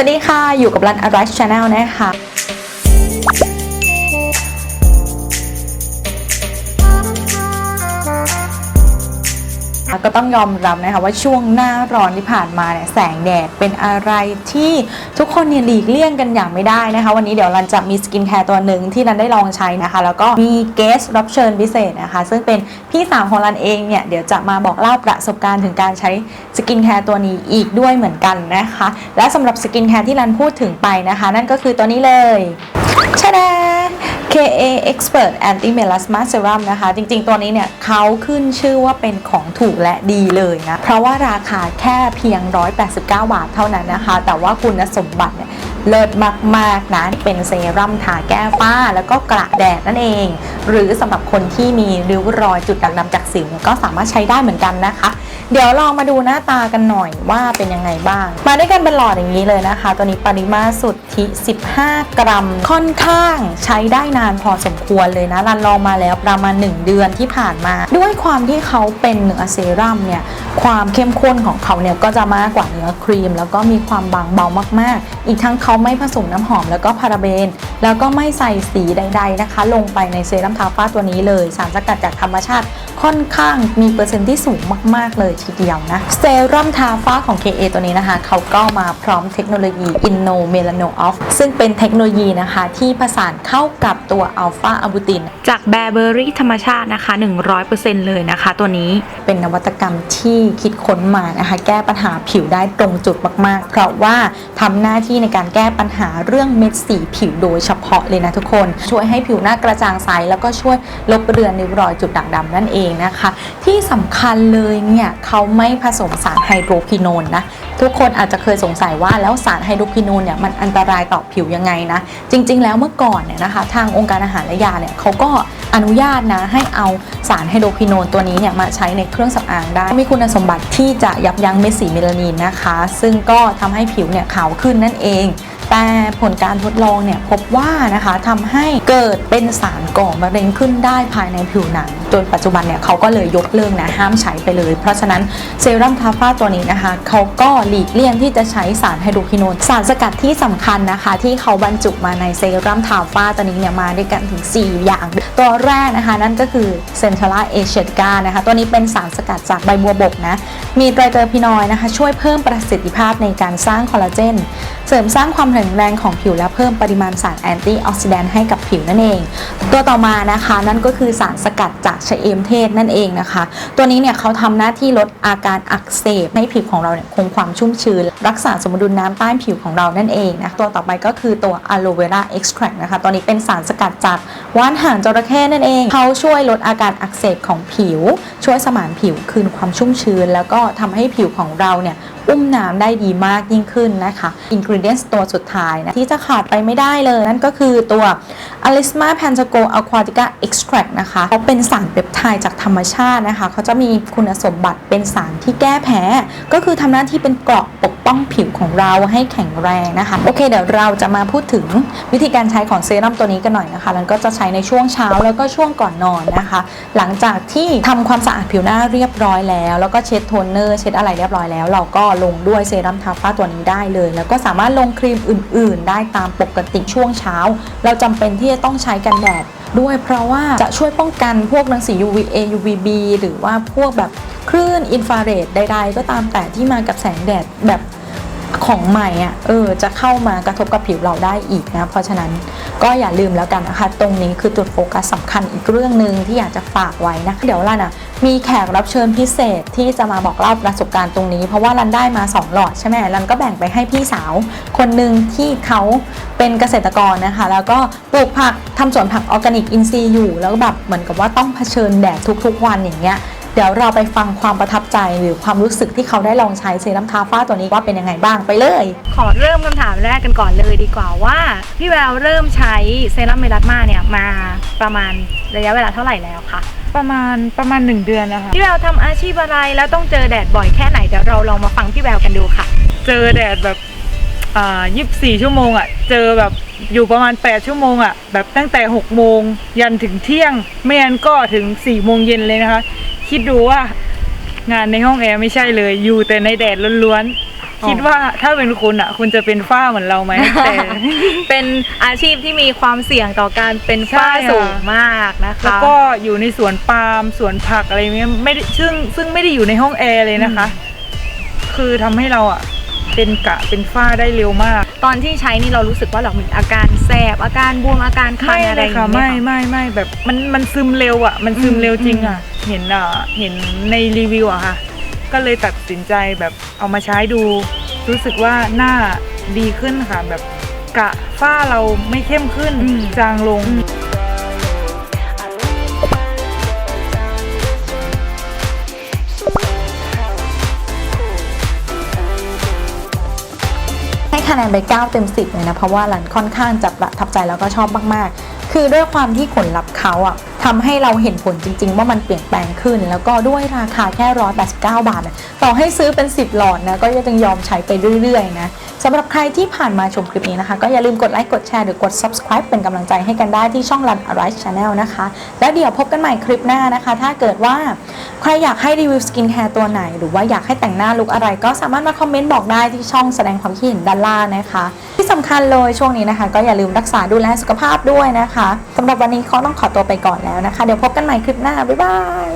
วัสดีค่ะ อยู่กับรัน Arise Channel นะคะ ก็ต้องยอมรับนะคะว่าช่วงหน้าร้อนที่ผ่านมาเนี่ยแสงแดดเป็นอะไรที่ทุกคนเนี่ยหลีกเลี่ยงกันอย่างไม่ได้นะคะ วันนี้เดี๋ยวรันจะมีสกินแคร์ตัวหนึ่งที่รันได้ลองใช้นะคะ แล้วก็มีเกสรับเชิญพิเศษนะคะ ซึ่งเป็นพี่สาวของรันเองเนี่ยเดี๋ยวจะมาบอกเล่าประสบการณ์ถึงการใช้สกินแคร์ตัวนี้อีกด้วยเหมือนกันนะคะ และสำหรับสกินแคร์ที่รันพูดถึงไปนะคะ นั่นก็คือตัวนี้เลยชาดา KA Expert Anti Melasma Serum นะคะ จริงๆ ตัวนี้เนี่ยเขาขึ้นชื่อว่าเป็นของถูกและดีเลยนะ เพราะว่าราคาแค่เพียง 189 บาทเท่านั้นนะคะ แต่ว่าคุณสมบัติเนี่ย เลิศมากๆนะเป็นเซรั่มทาแก้ฝ้า แล้วก็กระแดดนั่นเอง หรือสำหรับคนที่มีริ้วรอยจุดด่างดำจากสิวเนี่ยก็สามารถใช้ได้เหมือนกันนะคะ เดี๋ยวลองมาดูหน้าตากันหน่อยว่าเป็นยังไงบ้าง มาด้วยกันเป็นหลอดอย่างนี้เลยนะคะ ตัวนี้ปริมาตรสุทธิ 15 กรัม ค่อนข้างใช้ได้นานพอสมควรเลยนะรันลองมาแล้วประมาณ 1 เดือนที่ผ่านมา ด้วยความที่เขาเป็นเนื้อเซรั่มเนี่ยความเข้มข้นของเขาเนี่ยก็จะมากกว่าเนื้อครีม แล้วก็มีความบางเบามาก ๆ อีกทั้งเขาไม่ผสมน้ำหอมแล้วก็พาราเบน แล้วก็ไม่ใส่สีใด ๆนะคะ ลงไปในเซรั่มทาฟ้าตัวนี้เลย สารสกัดจากธรรมชาติค่อนข้างมีเปอร์เซ็นต์ที่สูงมากๆเลยทีเดียวนะ เซรั่มทาฟ้าของ KA ตัวนี้นะคะ เขาก็มาพร้อมเทคโนโลยี Inno Melano Off ซึ่งเป็นเทคโนโลยีนะคะ ที่ผสานเข้ากับตัวอัลฟาอะบูตินจากแบร์เบอรี่ธรรมชาตินะคะ 100%เลยนะคะตัวนี้เป็นนวัตกรรมที่คิดค้นมานะคะ แก้ปัญหาผิวได้ตรงจุดมากๆ เพราะว่าทำหน้าที่ในการแก้ก้ปัญหาเรื่องเม็ดสีผิวโดยเฉพาะเลยนะทุกคน ช่วยให้ผิวหน้ากระจ่างใสแล้วก็ช่วยลบเลือนริ้วรอยจุดด่างดำนั่นเองนะคะ ที่สำคัญเลยเนี่ยเขาไม่ผสมสารไฮโดรควิโนนนะทุกคนอาจจะเคยสงสัยว่าแล้วสารไฮโดรควิโนนเนี่ยมันอันตรายต่อผิวยังไงนะ จริง ๆ แล้วเมื่อก่อนเนี่ยนะคะทางองค์การอาหารและยาเนี่ยเขาก็อนุญาตนะให้เอาสารไฮโดรควิโนนตัวนี้เนี่ยมาใช้ในเครื่องสำอางได้ มีคุณสมบัติที่จะยับยั้งเม็ดสีเมลานินนะคะ ซึ่งก็ทำให้ผิวเนี่ยขาวขึ้นนั่นเอง แต่ผลการทดลองเนี่ยพบว่านะคะทำให้เกิดเป็นสารก่อมะเร็งขึ้นได้ภายในผิวหนัง จนปัจจุบันเนี่ยเขาก็เลยยกเลิกนะห้ามใช้ไปเลย เพราะฉะนั้นเซรั่มทาฟ้าตัวนี้นะคะเขาก็หลีกเลี่ยงที่จะใช้สารไฮโดรคิโนนสารสกัดที่สำคัญนะคะ ที่เขาบรรจุมาในเซรั่มทาฟ้าตัวนี้เนี่ยมาด้วยกันถึง 4 อย่าง ตัวแรกนะคะ นั่นก็คือเซนทรัลเอเชตกานะคะ ตัวนี้เป็นสารสกัดจากใบบัวบกนะมีไตรเตอร์พินอยนะคะ ช่วยเพิ่มประสิทธิภาพในการสร้างคอลลาเจนเสริมสร้างความแข็งแรงของผิวและเพิ่มปริมาณสารแอนตี้ออกซิแดนต์ให้กับผิวนั่นเอง ตัวต่อมานะคะ นั่นก็คือสารสกัดจากชะเอมเทศนั่นเองนะคะ ตัวนี้เนี่ยเขาทำหน้าที่ลดอาการอักเสบให้ผิวของเราเนี่ยคงความชุ่มชื้น รักษาสมดุลน้ำใต้ผิวของเรานั่นเองนะตัวต่อไปก็คือตัวอะโลเวราเอ็กซ์แทรนะคะตัวนี้เป็นสารสกัดจากว่านหางจระเข้นั่นเองเขาช่วยลดอาการอักเสบของผิว ช่วยสมานผิวคืนความชุ่มชื้น แล้วก็ทำให้ผิวของเราเนี่ย อุ้มน้ำได้ดีมากยิ่งขึ้นนะคะอินกรีเดียนตัวสุดท้ายนะที่จะขาดไปไม่ได้เลย นั่นก็คือตัว a l i s m a p a n t a g o aquatica extract นะคะเขาเป็นสารเปปไทด์จากธรรมชาตินะคะเขาจะมีคุณสมบัติเป็นสารที่แก้แพ้ ก็คือทำหน้าที่เป็นเกราะปกป้องผิวของเราให้แข็งแรงนะคะ โอเคเดี๋ยวเราจะมาพูดถึงวิธีการใช้ของเซรั่มตัวนี้กันหน่อยนะคะแล้วก็จะใช้ในช่วงเช้าแล้วก็ช่วงก่อนนอนนะคะ หลังจากที่ทำความสะอาดผิวหน้าเรียบร้อยแล้ว แล้วก็เช็ดโทนเนอร์เช็ดอะไรเรียบร้อยแล้ว เราก็ลงด้วยเซรั่มทาฟ้าตัวนี้ได้เลย แล้วก็สามารถลงครีมอื่น ๆ ได้ตามปกติช่วงเช้า เราจำเป็นที่จะต้องใช้กันแดดด้วยเพราะว่าจะช่วยป้องกันพวกรังสี UVA UVB หรือว่าพวกแบบคลื่นอินฟราเรดใด ๆ ก็ตามแต่ที่มากับแสงแดดแบบ ของใหม่อะเออจะเข้ามากระทบกับผิวเราได้อีกนะ เพราะฉะนั้นก็อย่าลืมแล้วกันนะคะ ตรงนี้คือจุดโฟกัสสำคัญอีกเรื่องหนึ่งที่อยากจะฝากไว้นะเดี๋ยวลันอะมีแขกรับเชิญพิเศษที่จะมาบอกเล่าประสบการณ์ตรงนี้ เพราะว่ารันได้มา 2 หลอดใช่ไหมรันก็แบ่งไปให้พี่สาว คนหนึ่งที่เขาเป็นเกษตรกรนะคะ แล้วก็ปลูกผักทำสวนผักออร์แกนิกอินทรีย์อยู่ แล้วแบบเหมือนกับว่าต้องเผชิญแดดทุกๆวันอย่างเงี้ยเดี๋ยวเราไปฟังความประทับใจหรือความรู้สึกที่เขาได้ลองใช้เซรั่มทาฟ้าตัวนี้ว่าเป็นยังไงบ้างไปเลย ขอเริ่มคำถามแรกกันก่อนเลยดีกว่าว่า พี่แววเริ่มใช้เซรั่มเมลัสมาเนี่ยมาประมาณระยะเวลาเท่าไหร่แล้วคะประมาณประมาณหนึ่งเดือนนะคะพี่แววทำอาชีพอะไรแล้วต้องเจอแดดบ่อยแค่ไหนเดี๋ยวเราลองมาฟังพี่แววกันดูค่ะ เจอแดดแบบอ่ายี่สิบสี่ชั่วโมงอะ่ะ เจอแบบอยู่ประมาณ 8 ชั่วโมงอะ่ะ แบบตั้งแต่6โมงยันถึงเที่ยงไม่งั้นก็ถึง4โมงเย็นเลยนะคะ คิดดูว่างานในห้องแอร์ไม่ใช่เลย อยู่แต่ในแดดล้วนๆ คิดว่าถ้าเป็นคุณอะ คุณจะเป็นฝ้าเหมือนเราไหมแต่ เป็นอาชีพที่มีความเสี่ยงต่อการเป็นฝ้าใช่ค่ะ สูงมากนะคะ แล้วก็อยู่ในสวนปาล์มสวนผักอะไรเงี้ยไม่ได้ซึ่งซึ่งไม่ได้อยู่ในห้องแอร์เลยนะคะ คือทำให้เราอะ เป็นกะเป็นฝ้าได้เร็วมาก ตอนที่ใช้นี่เรารู้สึกว่าเรามีอาการแสบอาการบวมอาการคันไม่อะไรเลอยย่างค่ะเงี้ยไม่ไม่ไม่แบบมันมันซึมเร็วอะ มันซึมเร็วจริงอะ เห็นอะเห็นในรีวิวอะค่ะ ก็เลยตัดสินใจแบบเอามาใช้ดู รู้สึกว่าหน้าดีขึ้นค่ะแบบกะฝ้าเราไม่เข้มขึ้นอืมจางลง แนนไป 9 เต็ม 10 เลยนะ เพราะว่ารันค่อนข้างจะประทับใจแล้วก็ชอบมาก ๆ คือด้วยความที่ผลลัพธ์เขาอะทำให้เราเห็นผลจริง ๆ ว่ามันเปลี่ยนแปลงขึ้น แล้วก็ด้วยราคาแค่189บาทนะต่อให้ซื้อเป็น 10 หลอดนะก็ยังยอมใช้ไปเรื่อยๆนะสำหรับใครที่ผ่านมาชมคลิปนี้นะคะ ก็อย่าลืมกดไลค์กดแชร์หรือกด subscribe เป็นกำลังใจให้กันได้ที่ช่อง Run Arise Channel นะคะ แล้วเดี๋ยวพบกันใหม่คลิปหน้านะคะ ถ้าเกิดว่าใครอยากให้รีวิวสกินแคร์ตัวไหน หรือว่าอยากให้แต่งหน้าลุกอะไร ก็สามารถมาคอมเมนต์บอกได้ที่ช่องแสดงความคิดเห็นด้านล่างนะคะ ที่สำคัญเลยช่วงนี้นะคะ ก็อย่าลืมรักษาดูแลสุขภาพด้วยนะคะสำหรับวันนี้เขาต้องขอตัวไปก่อนแล้วนะคะ เดี๋ยวพบกันใหม่คลิปหน้า บ๊ายบาย